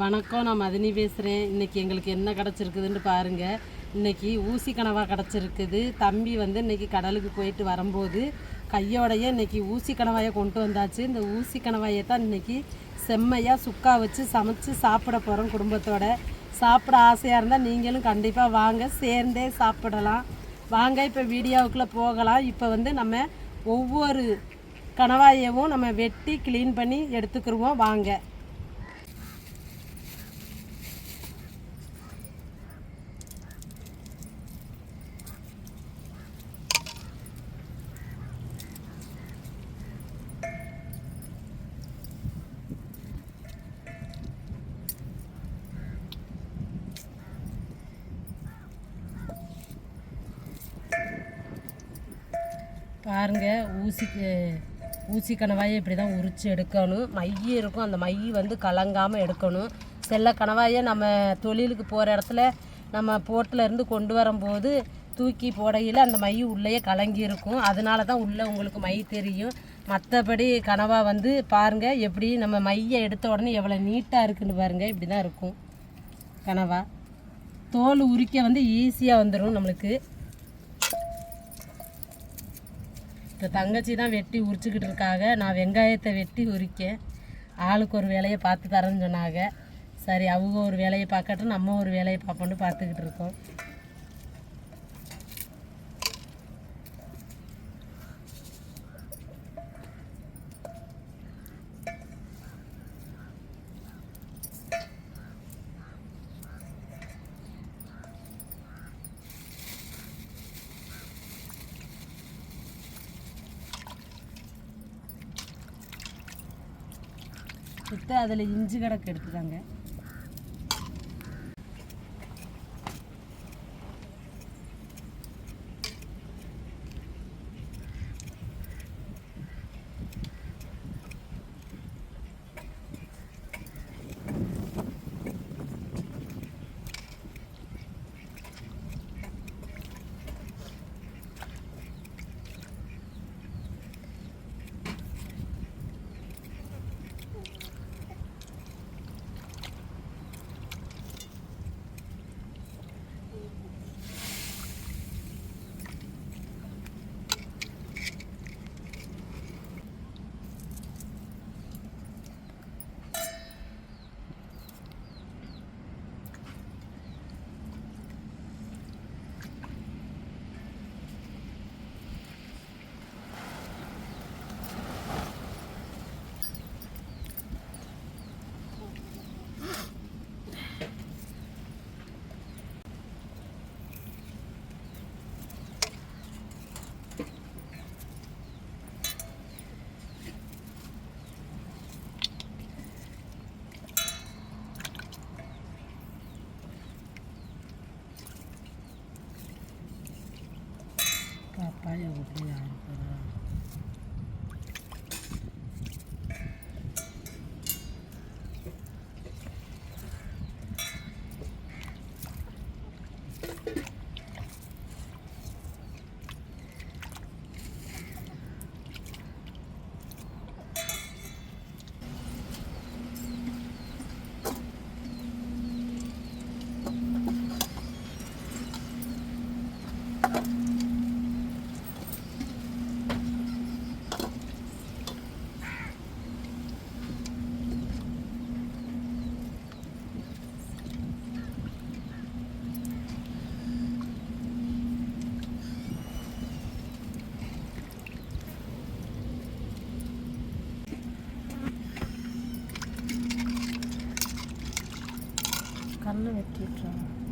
வணக்கம் நான் மதினி பேசுகிறேன் இன்னைக்கு எங்களுக்கு என்ன கிடச்சிருக்குதுன்னு பாருங்கள் இன்னைக்கு ஊசி கனவாக கிடச்சிருக்குது. தம்பி வந்து இன்னைக்கு கடலுக்கு போயிட்டு வரும்போது கையோடைய இன்னைக்கு ஊசி கணவாயை கொண்டு வந்தாச்சு. இந்த ஊசி கணவாயை தான் இன்னைக்கு செம்மையாக சுக்கா வச்சு சமைச்சு சாப்பிட போகிறோம் குடும்பத்தோட. சாப்பிட ஆசையாக இருந்தால் நீங்களும் கண்டிப்பாக வாங்க. சேர்ந்தே சாப்பிடலாம். வாங்க இப்போ வீடியோவுக்குள்ளே போகலாம். இப்போ வந்து நம்ம ஒவ்வொரு கணவாயவும் நம்ம வெட்டி க்ளீன் பண்ணி எடுத்துக்கிருவோம். வாங்க. பாருங்க ஊசிக்கு ஊசி கணவாயை இப்படி தான் உரித்து எடுக்கணும். மை இருக்கும். அந்த மை வந்து கலங்காமல் எடுக்கணும். செல்ல கணவாயை நம்ம தொழிலுக்கு போகிற இடத்துல நம்ம போட்டில் இருந்து கொண்டு வரும்போது தூக்கி போடையில் அந்த மை உள்ளேயே கலங்கி இருக்கும். அதனால தான் உள்ளே உங்களுக்கு மை தெரியும். மற்றபடி கனவா வந்து பாருங்கள் எப்படி நம்ம மையை எடுத்த உடனே எவ்வளோ நீட்டாக இருக்குன்னு பாருங்கள் இப்படி தான் இருக்கும். கனவா தோல் உரிக்க வந்து ஈஸியாக வந்துடும் நம்மளுக்கு. இப்போ தங்கச்சி தான் வெட்டி உரிச்சுக்கிட்டு இருக்காங்க நான் வெங்காயத்தை வெட்டி உரிக்கேன். ஆளுக்கு ஒரு வேலையை பார்த்து தரேன்னு சொன்னாங்க சரி அவங்க ஒரு வேலையை பார்க்கட்டும் நம்ம ஒரு வேலையை பார்ப்போன்னு பார்த்துக்கிட்டு இருக்கோம். எடுத்து அதில் இஞ்சி கணக்கு எடுத்துதாங்க. 还有五 dia. 那个地方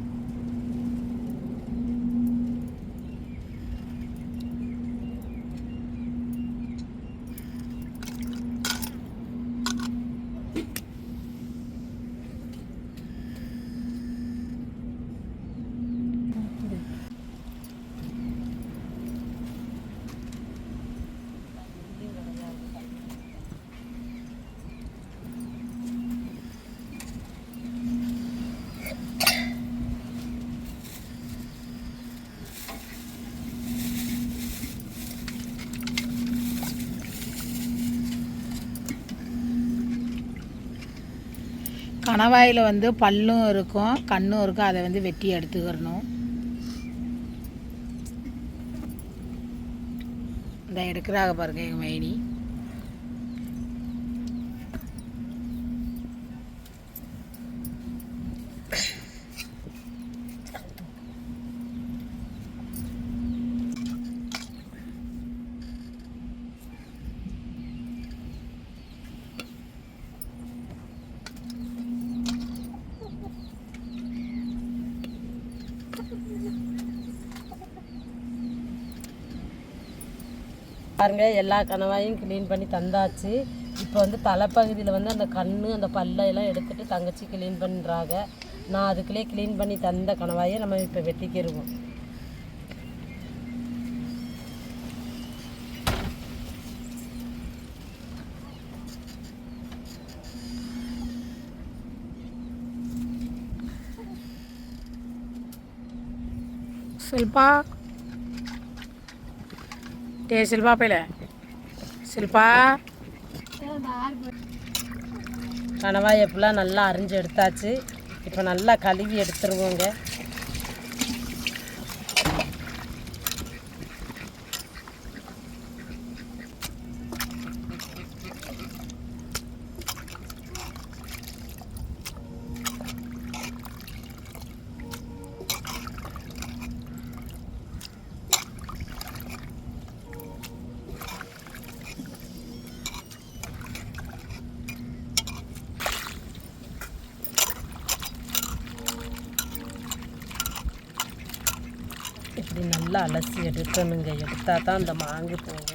கணவாயில் வந்து பல்லும் இருக்கும் கண்ணும் இருக்கும். அதை வந்து வெட்டி எடுத்துக்கிறணும். இந்த எடுக்கிறாங்க பாருங்க எங்கள் மைனி. பாருங்கள் எல்லா கணவாயும் க்ளீன் பண்ணி தந்தாச்சு. இப்போ வந்து தலைப்பகுதியில் வந்து அந்த கண் அந்த பல்லையெல்லாம் எடுத்துகிட்டு தங்கச்சி க்ளீன் பண்ணுறாங்க நான் அதுக்குள்ளேயே க்ளீன் பண்ணி தந்த கணவாயை நம்ம இப்போ வெட்டிக்கிடுவோம் செல்பா டே சில்பா பையில. சில்பா. கணவாயை ஃபுல்லாக நல்லா அரிஞ்சு எடுத்தாச்சு. இப்போ நல்லா கழுவி எடுத்துருவோங்க. நல்லா அலசி எடுக்கணுங்க. எடுத்தால் தான் அந்த மாங்கு போகும்.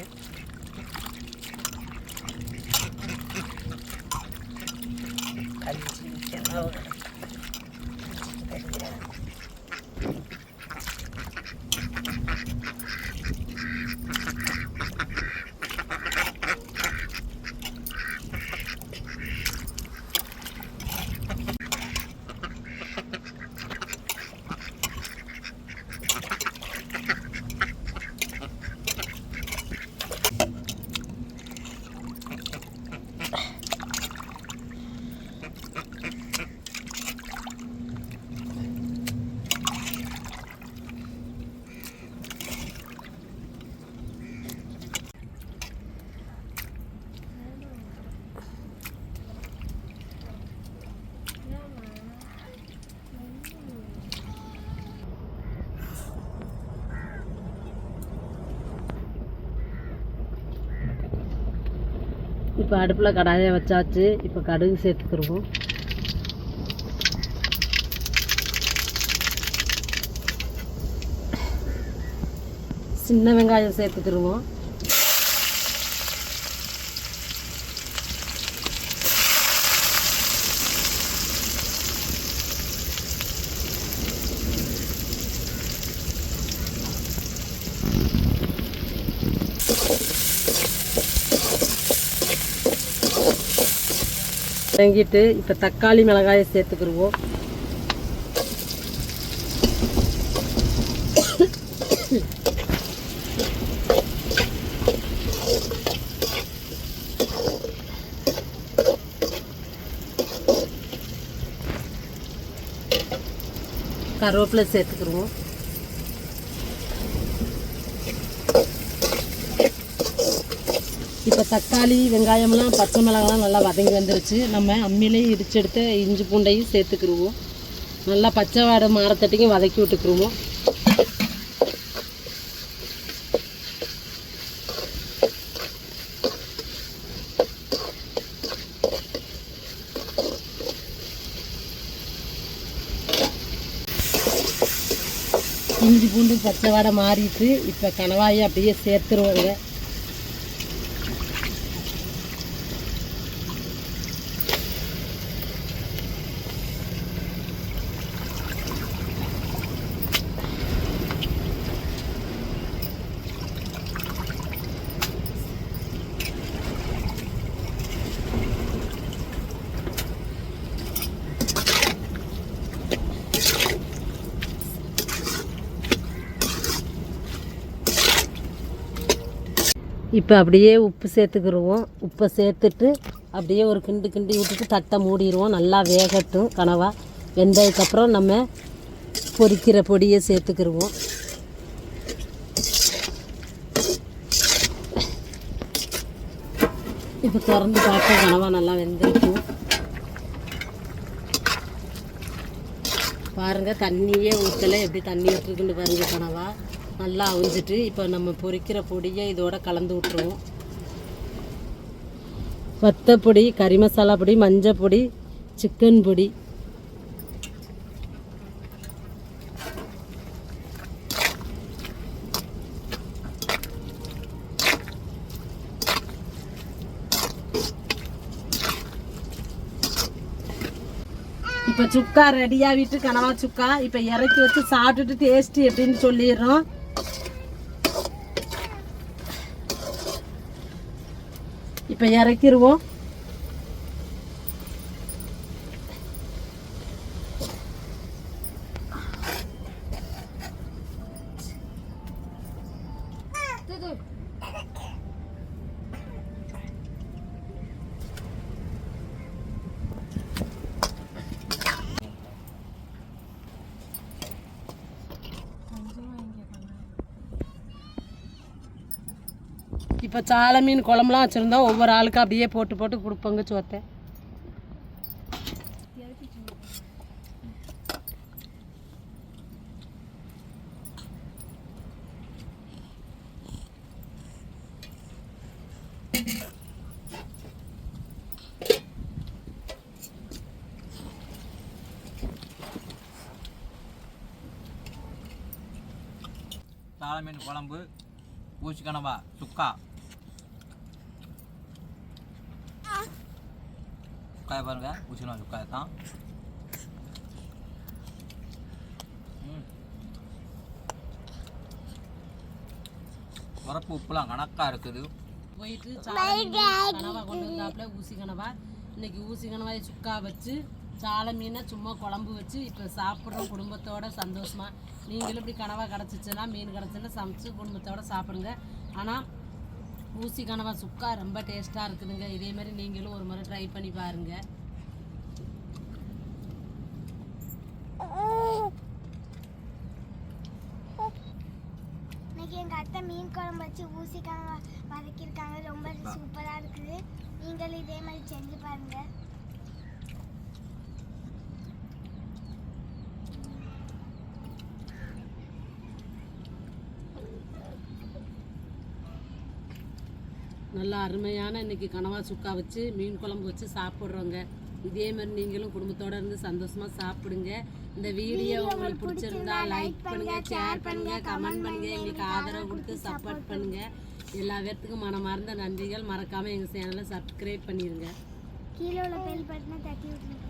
இப்போ அடுப்பில் கடாயை வச்சாச்சு. இப்போ கடுகு சேர்த்துக்கிறோம் சின்ன வெங்காயம் சேர்த்துக்கிடுவோம் வாங்கிட்டு இப்போ தக்காளி மிளகாயை சேர்த்துக்கிடுவோம் கருவேப்பிலை சேர்த்துக்கிருவோம். இப்போ தக்காளி வெங்காயம்லாம் பச்சை மிளகாலாம் நல்லா வதங்கி வந்துருச்சு. நம்ம அம்மியிலையும் இடிச்செடுத்த இஞ்சி பூண்டையும் சேர்த்துக்கிருவோம். நல்லா பச்சை வாடை மாறத்தட்டிக்கும் வதக்கி விட்டுக்கிருவோம். இஞ்சி பூண்டு பச்சை வடை மாறிட்டு இப்போ கணவாயை அப்படியே சேர்த்துருவோங்க. இப்போ அப்படியே உப்பு சேர்த்துக்கிடுவோம் உப்பை சேர்த்துட்டு அப்படியே ஒரு கிண்டு கிண்டி விட்டுட்டு தட்டை மூடிடுவோம். நல்லா வேகட்டும் கனவா. வெந்ததுக்கப்புறம் நம்ம பொரிக்கிற பொடியை சேர்த்துக்கிடுவோம் இப்போ திறந்து பார்க்க கனவா நல்லா வெந்திருக்கும். பாருங்கள் தண்ணியே ஊற்றலை எப்படி தண்ணி விட்டுருக்குன்னு பாருங்கள் கனவா. நல்லா அவிஞ்சிட்டு இப்போ நம்ம பொரிக்கிற பொடியை இதோட கலந்து விட்டுருவோம். வத்தப்பொடி கறி மசாலா பொடி மஞ்சள் பொடி சிக்கன் பொடி. இப்போ சுக்கா ரெடியாகிட்டு கனவா சுக்கா இப்போ இறக்கி வச்சு சாப்பிட்டுட்டு டேஸ்ட்டு எப்படின்னு சொல்லிடுறோம். இப்போ இறக்கிடுவோம் இப்போ சால மீன் குழம்புலாம் வச்சுருந்தோம் ஒவ்வொரு ஆளுக்கும் அப்படியே போட்டு போட்டு கொடுப்போங்க சோத்தை. சாலமீன் குழம்பு பூச்சி கனவா சுக்கா. சுக்காய பாருங்க. ஊசி கனவா சுக்காய தான். உரப்பு உப்புலாம் கணக்காக இருக்குது. போயிட்டு கனவா கொண்டு வந்தாப்புல ஊசி கனவா. இன்னைக்கு ஊசி கனவாயை சுக்கா வச்சு சால மீனை சும்மா குழம்பு வச்சு இப்போ சாப்பிட்றோம் குடும்பத்தோட சந்தோஷமா. நீங்களும் இப்படி கனவா கிடச்சிச்சுன்னா மீன் கிடச்சுன்னா சமைச்சு குடும்பத்தோட சாப்பிடுங்க. ஆனால் ஊசி கனவா சுக்கா ரொம்ப டேஸ்ட்டாக இருக்குதுங்க. இதே மாதிரி நீங்களும் ஒரு முறை ட்ரை பண்ணி பாருங்க. இன்னைக்கு எங்க அத்தை மீன் குழம்பு வச்சு ஊசிக்காங்க வதக்கியிருக்காங்க. ரொம்ப சூப்பரா இருக்குது. நீங்களும் இதே மாதிரி செஞ்சு பாருங்க. நல்ல அருமையான இன்னைக்கு கனவா சுக்கா வச்சு மீன் குழம்பு வச்சு சாப்பிட்றோங்க. இதே மாதிரி நீங்களும் குடும்பத்தோட இருந்து சந்தோஷமா சாப்பிடுங்க. இந்த வீடியோ உங்களுக்கு பிடிச்சிருந்தா லைக் பண்ணுங்க ஷேர் பண்ணுங்க கமெண்ட் பண்ணுங்க. எங்களுக்கு ஆதரவு கொடுத்து சப்போர்ட் பண்ணுங்க. எல்லா பேர்த்துக்கும் மனமார்ந்த நன்றிகள். மறக்காம எங்க சேனலை சப்ஸ்கிரைப் பண்ணிருங்க. கீழே உள்ள பெல் பட்டனை தட்டி விட்டுருங்க